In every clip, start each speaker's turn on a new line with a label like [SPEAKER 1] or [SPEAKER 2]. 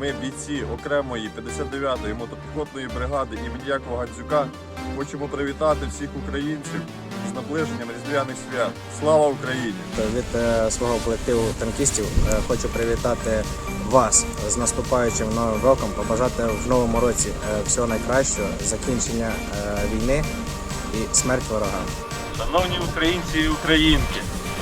[SPEAKER 1] ми, бійці окремої 59-ї мотопіхотної бригади імені Якова Гандзюка, хочемо привітати всіх українців з наближенням різдвяних свят. Слава Україні!
[SPEAKER 2] Від е, свого колективу танкістів е, хочу привітати вас з наступаючим новим роком, побажати в новому році е, всього найкращого, закінчення війни і смерть ворогам.
[SPEAKER 3] Шановні українці і українки,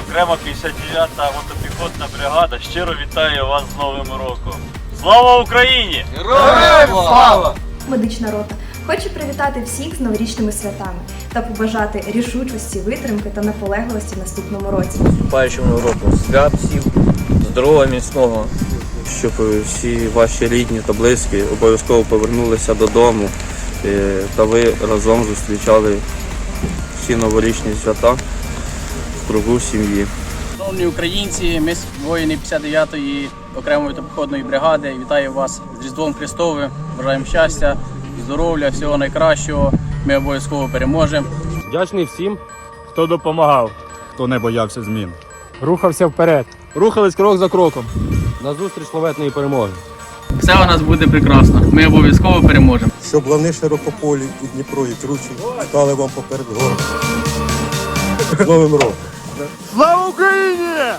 [SPEAKER 3] окрема 59-та мотопіхотна бригада щиро вітає вас з Новим роком. Слава Україні!
[SPEAKER 4] Медична рота. Хочу привітати всіх з новорічними святами та побажати рішучості, витримки та наполегливості в наступному році.
[SPEAKER 5] наступаючому року. Свят всім здорового, міцного, щоб всі ваші рідні та близькі обов'язково повернулися додому е, та ви разом зустрічали всі новорічні свята в кругу сім'ї.
[SPEAKER 6] Шановні українці, ми воїни 59-ї окремої походної бригади. Вітаю вас з Різдвом Христовим. Бажаємо щастя, здоров'я, всього найкращого. Ми обов'язково переможемо.
[SPEAKER 7] Вдячний всім, хто допомагав, хто не боявся змін. Рухався вперед. Рухались крок за кроком. На зустріч славетної перемоги.
[SPEAKER 6] Все у нас буде прекрасно. Ми обов'язково переможемо.
[SPEAKER 8] щоб лани широкополі і Дніпро, і кручі стали вам поперед гору. З Новим роком!
[SPEAKER 7] Слава Україні!